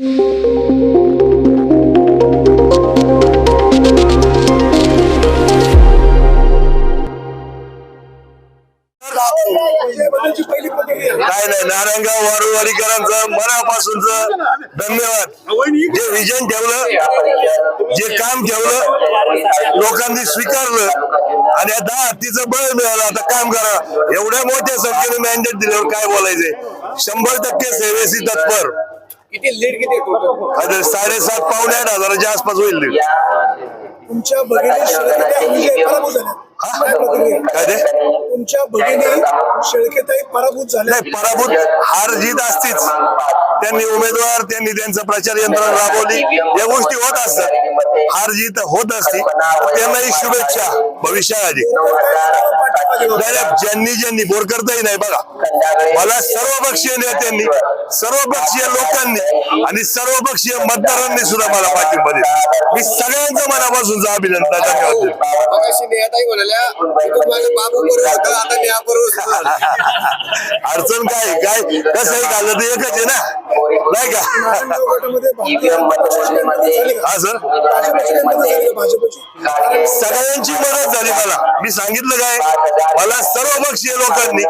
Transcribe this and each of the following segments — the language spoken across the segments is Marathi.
काय नाही नारायणगाव वारुवाडीकरांचं मनापासूनच धन्यवाद. जे विजन ठेवलं जे काम ठेवलं लोकांनी स्वीकारलं आणि आता हत्तीचं बळ मिळालं आता काम करा. एवढ्या मोठ्या संख्येने मॅन्डेट दिल्यावर काय बोलायचंय शंभर टक्के सेवेसी तत्पर. किती लीड किती? आता साडेसात पावणे आठ हजाराच्या आसपास होईल. तुमच्या झाल्या काय प्रतिक्रिया काय ते? तुमच्या भगिनी शेळकेताई पराभूत झाल्या. नाही पराभूत हार जीत असतीच. त्यांनी उमेदवार त्यांनी त्यांचं प्रचार यंत्रणा राबवली. या गोष्टी होत असतात. हार जीत होत असते. त्यांनाही शुभेच्छा भविष्याआधी ज्यांनी ज्यांनी बोरकरताही नाही बघा. मला सर्वपक्षीय नेत्यांनी सर्वपक्षीय लोकांनी आणि सर्वपक्षीय मतदारांनी सुद्धा मला पाठिंबा दिला. मी सगळ्यांचं मनापासूनचं अभिनंदन धन्यवाद देतो. मगाशी नेहाताई बाबू बरोबर होतं आता नेहा बरोबर अडचण काय काय? कसं आहे झालं ते एकच आहे ना? नाही का? हा सर? सगळ्यांची मदत झाली मला. मी सांगितलं काय? मला सर्वपक्षीय लोकांनी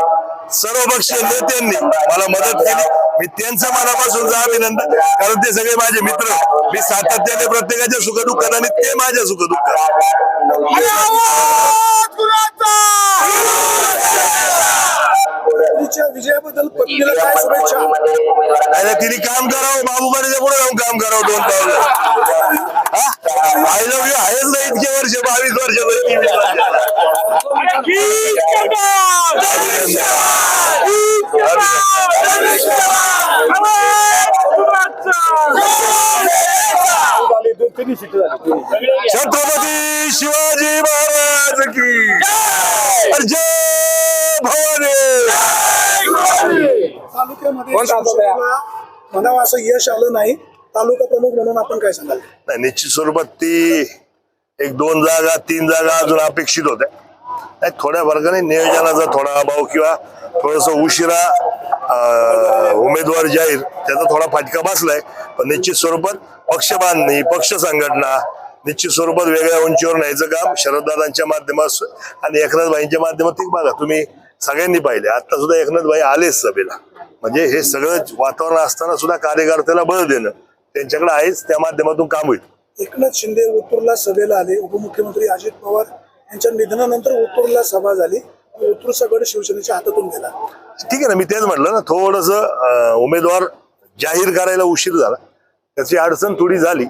सर्वपक्षीय नेत्यांनी मला मदत केली. मी त्यांचं मनापासून अभिनंदन कारण ते सगळे माझे मित्र. मी सातत्याने प्रत्येकाच्या सुखदुःखात आणि ते माझ्या सुखदुःखात. विजयाबद्दल पत्नीला काय शुभेच्छा नाही तिने काम करावं बाबूबाईच्या पुढे जाऊन काम करावं दोन पावलं. आय लव्ह यू आहेच नाही इतके वर्ष बावीस वर्ष तेवीस वर्ष छत्रपती शिवाजी महाराज की जय! भवानी! तालुक्यामध्ये शिवसेनेला म्हणावं असं यश आलं नाही. तालुका प्रमुख म्हणून आपण काय सांगाल? नाही निश्चित स्वरूपात ती एक दोन जागा तीन जागा अजून अपेक्षित होत्या. नाही थोड्या वर्गाने नियोजनाचा थोडा अभाव किंवा थोडस उशिरा उमेदवार जाहीर. त्याचा थोडा फाटका बसलाय पण निश्चित स्वरूपात पक्ष बांधणी पक्ष संघटना निश्चित स्वरूपात वेगळ्या उंचीवर न्यायचं काम शरददादांच्या माध्यमात आणि एकनाथबाईंच्या माध्यमात माध्यमातून बघा. तुम्ही सगळ्यांनी पाहिले. आता सुद्धा एकनाथबाई आलेच सभेला. म्हणजे हे सगळं वातावरण असताना सुद्धा कार्यकर्त्याला बळ देणं त्यांच्याकडे आहेच त्या माध्यमातून काम होईल. एकनाथ शिंदे उत्तूरला सभेला आले. उपमुख्यमंत्री अजित पवार यांच्या निधनानंतर उत्तूरला सभा झाली. गड शिवसेनेच्या हातातून गेला. ठीक आहे ना मी तेच म्हटलं ना थोडस उमेदवार जाहीर करायला उशीर झाला. त्याची अडचण थोडी झाली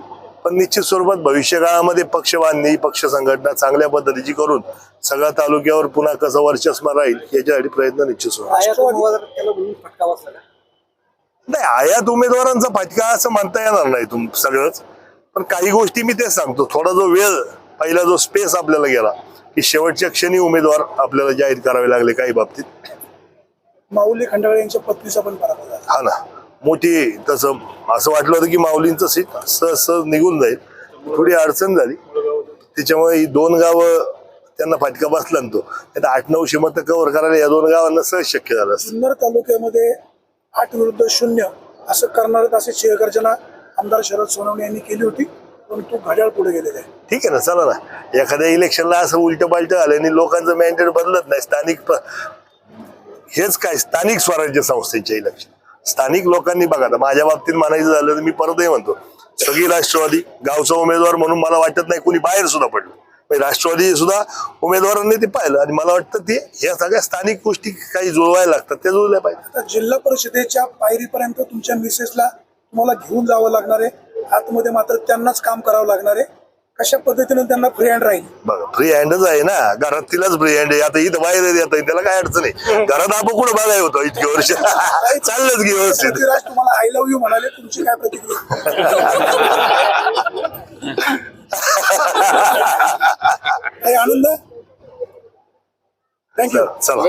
पण निश्चित स्वरूपात भविष्य काळामध्ये पक्ष बांधणी पक्ष संघटना चांगल्या पद्धतीची करून सगळ्या तालुक्यावर पुन्हा कसं वर्चस्व राहील याच्यासाठी प्रयत्न निश्चित सुरू. नाही आयात उमेदवारांचा फटका असं म्हणता येणार नाही तुम सगळंच. पण काही गोष्टी मी तेच सांगतो थोडा जो वेळ पहिला जो स्पेस आपल्याला गेला की शेवटच्या क्षणी उमेदवार आपल्याला जाहीर करावे लागले काही बाबतीत. माऊली खंडागळे यांच्या पत्नीचा पण पराभव झाला. हा ना. मोठी तसं असं वाटलं होतं की माऊलींचं सीट सहज सहज निघून जाईल. थोडी अडचण झाली. त्याच्यामुळे ही दोन गावं त्यांना फटका बसला ना तो. आता आठ नऊशे मतं कव्हर करायला या दोन गावांना सहज शक्य झालं असतं. जुन्नर तालुक्यामध्ये आठ विरुद्ध शून्य असं करणार अशी शिवगर्जना आमदार शरद सोनवणे यांनी केली होती. परंतु घड्याळ पुढे गेलेले आहे. ठीक आहे ना चला ना. एखाद्या इलेक्शनला असं उलट पालट आलं आणि लोकांचं मॅन्डेट बदलत नाही स्थानिक प- हेच काय? स्थानिक स्वराज्य संस्थेचे इलेक्शन स्थानिक लोकांनी बघा आता माझ्या बाबतीत म्हणायचं झालं तर मी परतही म्हणतो. सगळी राष्ट्रवादी गावचा उमेदवार म्हणून मला वाटत नाही कुणी बाहेर सुद्धा पडलं. म्हणजे राष्ट्रवादी सुद्धा उमेदवारांनी ते पाहिलं आणि मला वाटतं ते ह्या सगळ्या स्थानिक गोष्टी काही जुळवायला लागतात त्या जुळल्या पाहिजे आता जिल्हा परिषदेच्या पायरीपर्यंत तुमच्या मिसेसला तुम्हाला घेऊन जावं लागणार आहे. आतमध्ये मात्र त्यांनाच काम करावं लागणार आहे. कशा पद्धतीने त्यांना फ्री हँड राहील? बघा फ्री हँडच आहे ना. घरात तिलाच फ्री हँड आहे. आता इथं बाहेर येत त्याला काय अडचण आहे? घरात आपण कुठं बघाय होतो इतके वर्ष? चाललंच की व्यवस्थित. पृथ्वीराज तुम्हाला आय लव्ह यू म्हणाले तुमची काय प्रतिक्रिया? काही आनंद? थँक्यू चला.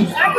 Exato.